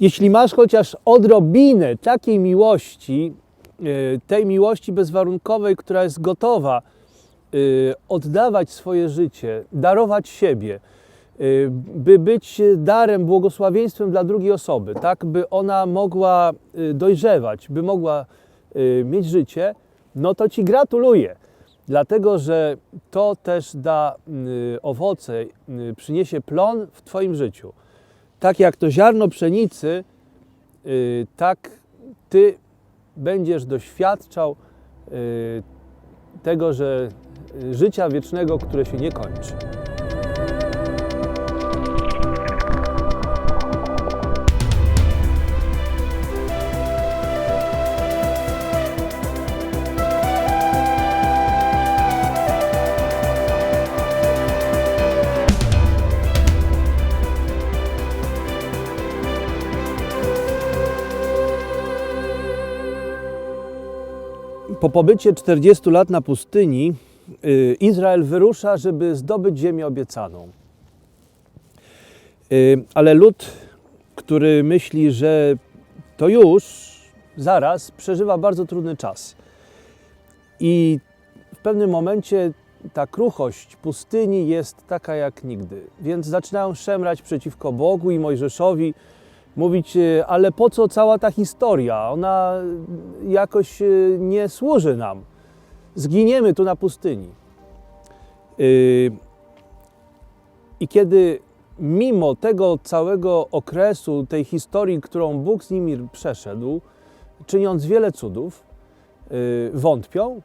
Jeśli masz chociaż odrobinę takiej miłości, y, tej miłości bezwarunkowej, która jest gotowa y, oddawać swoje życie, darować siebie, y, by być darem, błogosławieństwem dla drugiej osoby, tak by ona mogła dojrzewać, by mogła mieć życie, no to Ci gratuluję. Dlatego, że to też da owoce, przyniesie plon w Twoim życiu. Tak jak to ziarno pszenicy, y, tak Ty będziesz doświadczał y, tego, że y, życia wiecznego, które się nie kończy. Pobycie 40 lat na pustyni, y, Izrael wyrusza, żeby zdobyć ziemię obiecaną. Y, Ale lud, który myśli, że to już, zaraz, przeżywa bardzo trudny czas. I w pewnym momencie ta kruchość pustyni jest taka jak nigdy. Więc zaczynają szemrać przeciwko Bogu i Mojżeszowi, mówić, e, ale po co cała ta historia? Ona jakoś e, nie służy nam. Zginiemy tu na pustyni. Yy, I kiedy mimo tego całego okresu, tej historii, którą Bóg z nimi przeszedł, czyniąc wiele cudów, wątpią,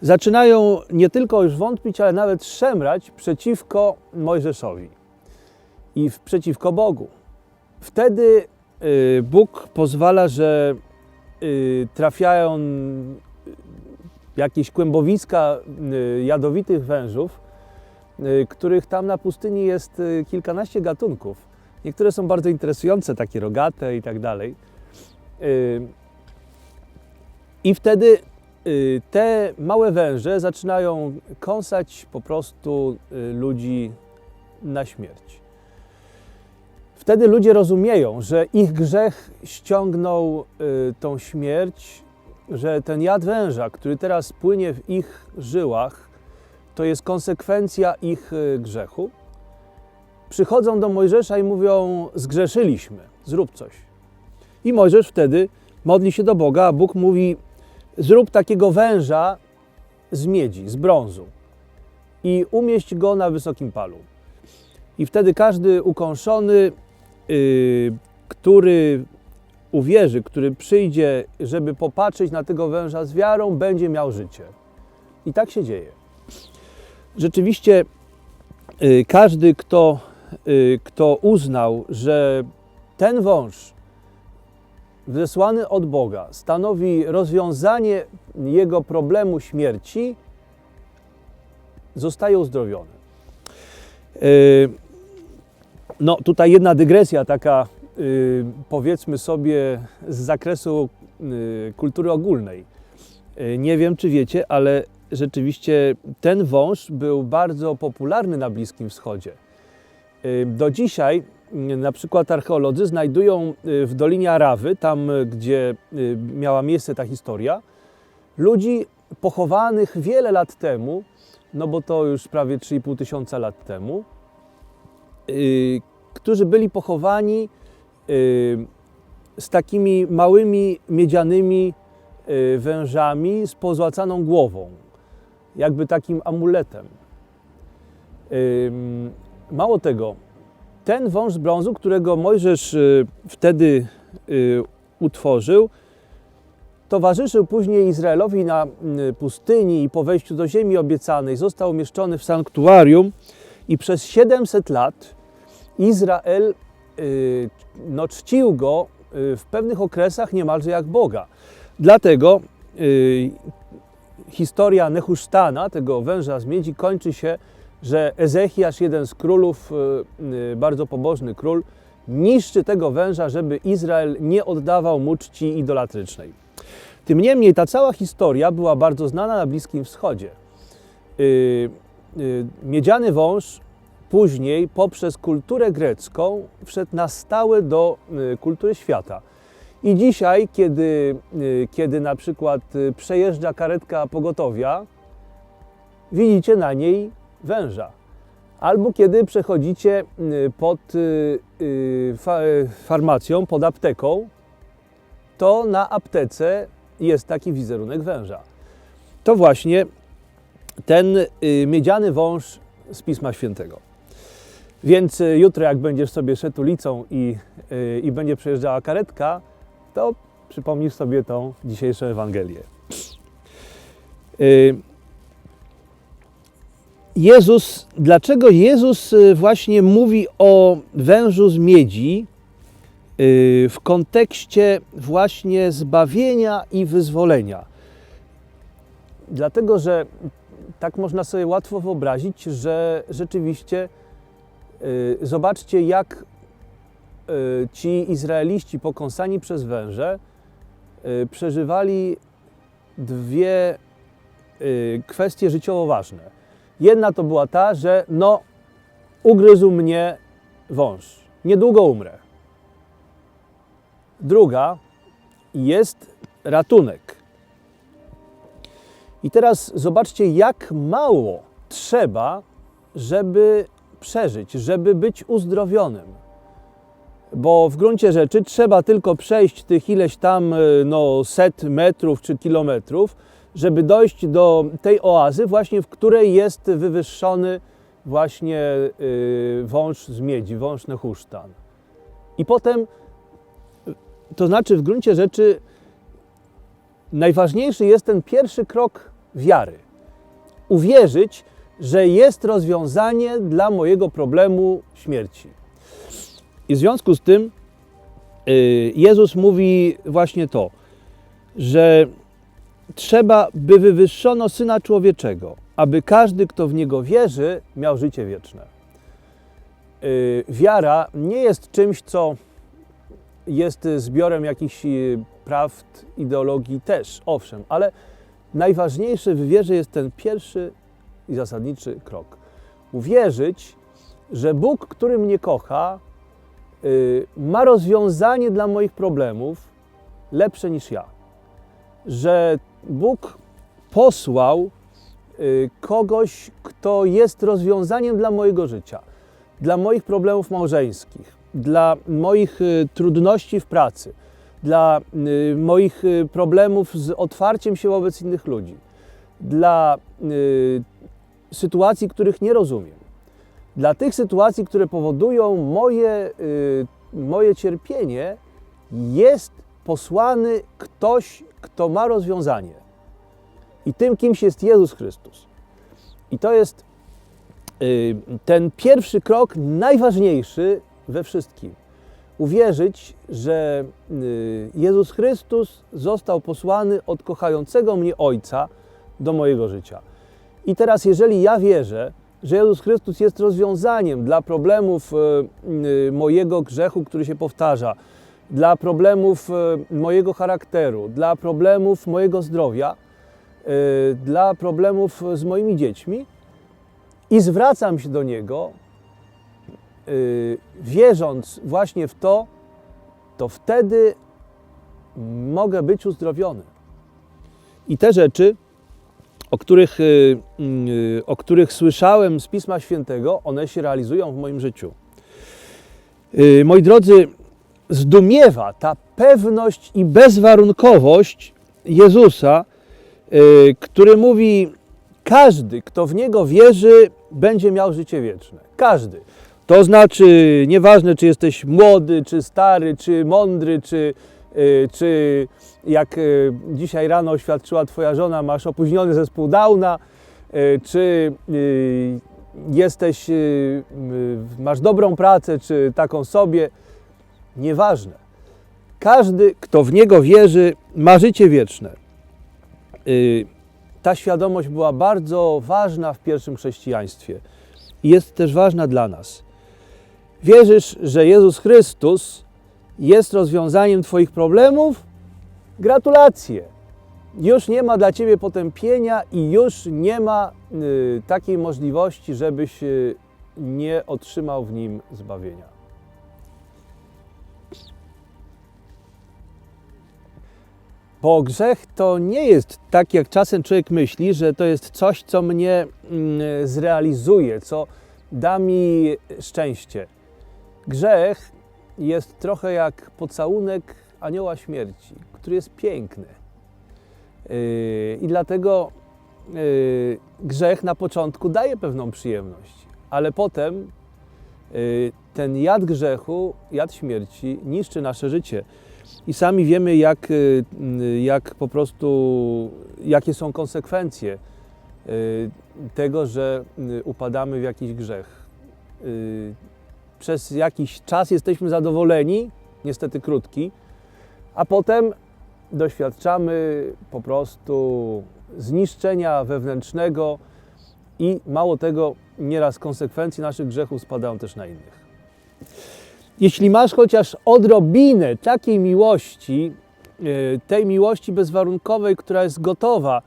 zaczynają nie tylko już wątpić, ale nawet szemrać przeciwko Mojżeszowi i w- przeciwko Bogu. Wtedy y, Bóg pozwala, że y, trafiają jakieś kłębowiska y, jadowitych wężów, których tam na pustyni jest kilkanaście gatunków. Niektóre są bardzo interesujące, takie rogate i tak dalej. I wtedy te małe węże zaczynają kąsać po prostu ludzi na śmierć. Wtedy ludzie rozumieją, że ich grzech ściągnął y, tą śmierć, że ten jad węża, który teraz płynie w ich żyłach, to jest konsekwencja ich y, grzechu. Przychodzą do Mojżesza i mówią: Zgrzeszyliśmy, zrób coś. I Mojżesz wtedy modli się do Boga, a Bóg mówi: Zrób takiego węża z miedzi, z brązu i umieść go na wysokim palu. I wtedy każdy ukąszony, y, który uwierzy, który przyjdzie, żeby popatrzeć na tego węża z wiarą, będzie miał życie. I tak się dzieje. Rzeczywiście y, każdy, kto, y, kto uznał, że ten wąż wysłany od Boga stanowi rozwiązanie jego problemu śmierci, zostaje uzdrowiony. Y, No, tutaj jedna dygresja, taka y, powiedzmy sobie z zakresu y, kultury ogólnej. Y, Nie wiem, czy wiecie, ale rzeczywiście ten wąż był bardzo popularny na Bliskim Wschodzie. Do dzisiaj na przykład archeolodzy znajdują w Dolinie Arawy, tam gdzie miała miejsce ta historia, ludzi pochowanych wiele lat temu, no bo to już prawie 3,5 tysiąca lat temu, y, którzy byli pochowani y, z takimi małymi miedzianymi y, wężami z pozłacaną głową, jakby takim amuletem. Mało tego, ten wąż z brązu, którego Mojżesz wtedy utworzył, towarzyszył później Izraelowi na pustyni i po wejściu do ziemi obiecanej został umieszczony w sanktuarium i przez 700 lat Izrael y, no, czcił go y, w pewnych okresach niemalże jak Boga. Dlatego y, historia Nehusztana, tego węża z miedzi, kończy się, że Ezechiasz, jeden z królów, bardzo pobożny król, niszczy tego węża, żeby Izrael nie oddawał mu czci idolatrycznej. Tym niemniej ta cała historia była bardzo znana na Bliskim Wschodzie. Miedziany wąż później poprzez kulturę grecką wszedł na stałe do y, kultury świata. I dzisiaj, kiedy, y, kiedy na przykład y, przejeżdża karetka pogotowia, widzicie na niej węża. Albo kiedy przechodzicie pod fa- farmacją, pod apteką, to na aptece jest taki wizerunek węża. To właśnie ten miedziany wąż z Pisma Świętego. Więc y, jutro, jak będziesz sobie szedł ulicą i, y, i będzie przejeżdżała karetka, to przypomnisz sobie tą dzisiejszą Ewangelię. Y, Jezus, dlaczego Jezus właśnie mówi o wężu z miedzi w kontekście właśnie zbawienia i wyzwolenia? Dlatego, że tak można sobie łatwo wyobrazić, że rzeczywiście zobaczcie, jak y, ci Izraeliści pokąsani przez węże y, przeżywali dwie y, kwestie życiowo ważne. Jedna to była ta, że no, ugryzł mnie wąż, niedługo umrę. Druga jest ratunek. I teraz zobaczcie, jak mało trzeba, żeby przeżyć, żeby być uzdrowionym. Bo w gruncie rzeczy trzeba tylko przejść tych ileś tam y, no, set metrów czy kilometrów, żeby dojść do tej oazy, właśnie w której jest wywyższony właśnie y, wąż z miedzi, wąż Nehusztan. I potem, y, to znaczy w gruncie rzeczy najważniejszy jest ten pierwszy krok wiary. Uwierzyć, że jest rozwiązanie dla mojego problemu śmierci. I w związku z tym y, Jezus mówi właśnie to, że trzeba, by wywyższono Syna Człowieczego, aby każdy, kto w Niego wierzy, miał życie wieczne. Y, Wiara nie jest czymś, co jest zbiorem jakichś y, prawd, ideologii też, owszem, ale najważniejszy w wierze jest ten pierwszy i zasadniczy krok. Uwierzyć, że Bóg, który mnie kocha, y, ma rozwiązanie dla moich problemów lepsze niż ja. Że Bóg posłał y, kogoś, kto jest rozwiązaniem dla mojego życia, dla moich problemów małżeńskich, dla moich y, trudności w pracy, dla moich problemów z otwarciem się wobec innych ludzi, dla sytuacji, których nie rozumiem, dla tych sytuacji, które powodują moje, y, moje cierpienie, jest posłany ktoś, kto ma rozwiązanie. I tym kimś jest Jezus Chrystus. I to jest y, ten pierwszy krok najważniejszy we wszystkim. Uwierzyć, że y, Jezus Chrystus został posłany od kochającego mnie Ojca do mojego życia. I teraz, jeżeli ja wierzę, że Jezus Chrystus jest rozwiązaniem dla problemów y, mojego grzechu, który się powtarza, dla problemów y, mojego charakteru, dla problemów mojego zdrowia, y, dla problemów z moimi dziećmi i zwracam się do Niego, wierząc właśnie w to, to wtedy mogę być uzdrowiony. I te rzeczy, o których, y, y, o których słyszałem z Pisma Świętego, one się realizują w moim życiu. Y, Moi drodzy, zdumiewa ta pewność i bezwarunkowość Jezusa, który mówi: Każdy, kto w niego wierzy, będzie miał życie wieczne. Każdy. To znaczy, nieważne czy jesteś młody, czy stary, czy mądry, czy, czy jak y, dzisiaj rano oświadczyła Twoja żona, masz opóźniony zespół Downa, y, czy y, jesteś, y, y, masz dobrą pracę, czy taką sobie. Nieważne. Każdy, kto w niego wierzy, ma życie wieczne. Y, Ta świadomość była bardzo ważna w pierwszym chrześcijaństwie i jest też ważna dla nas. Wierzysz, że Jezus Chrystus jest rozwiązaniem Twoich problemów? Gratulacje! Już nie ma dla Ciebie potępienia i już nie ma y, takiej możliwości, żebyś y, nie otrzymał w nim zbawienia. Bo grzech to nie jest tak, jak czasem człowiek myśli, że to jest coś, co mnie mm, zrealizuje, co da mi szczęście. Grzech jest trochę jak pocałunek anioła śmierci, który jest piękny. Yy, I dlatego yy, grzech na początku daje pewną przyjemność, ale potem yy, ten jad grzechu, jad śmierci niszczy nasze życie. I sami wiemy, jak, jak po prostu, jakie są konsekwencje tego, że upadamy w jakiś grzech. Przez jakiś czas jesteśmy zadowoleni, niestety krótki, a potem doświadczamy po prostu zniszczenia wewnętrznego i mało tego, nieraz konsekwencje naszych grzechów spadają też na innych. Jeśli masz chociaż odrobinę takiej miłości, y, tej miłości bezwarunkowej, która jest gotowa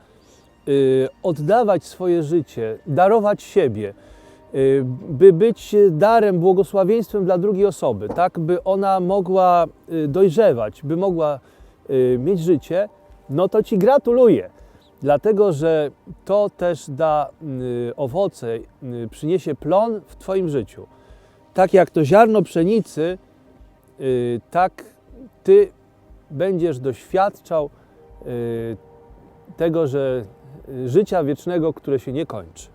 y, oddawać swoje życie, darować siebie, by być darem, błogosławieństwem dla drugiej osoby, tak by ona mogła y, dojrzewać, by mogła y, mieć życie, no to Ci gratuluję. Dlatego, że to też da y, owoce, y, przyniesie plon w Twoim życiu tak jak to ziarno pszenicy, y, tak ty będziesz doświadczał y, tego, że y, życia wiecznego, które się nie kończy.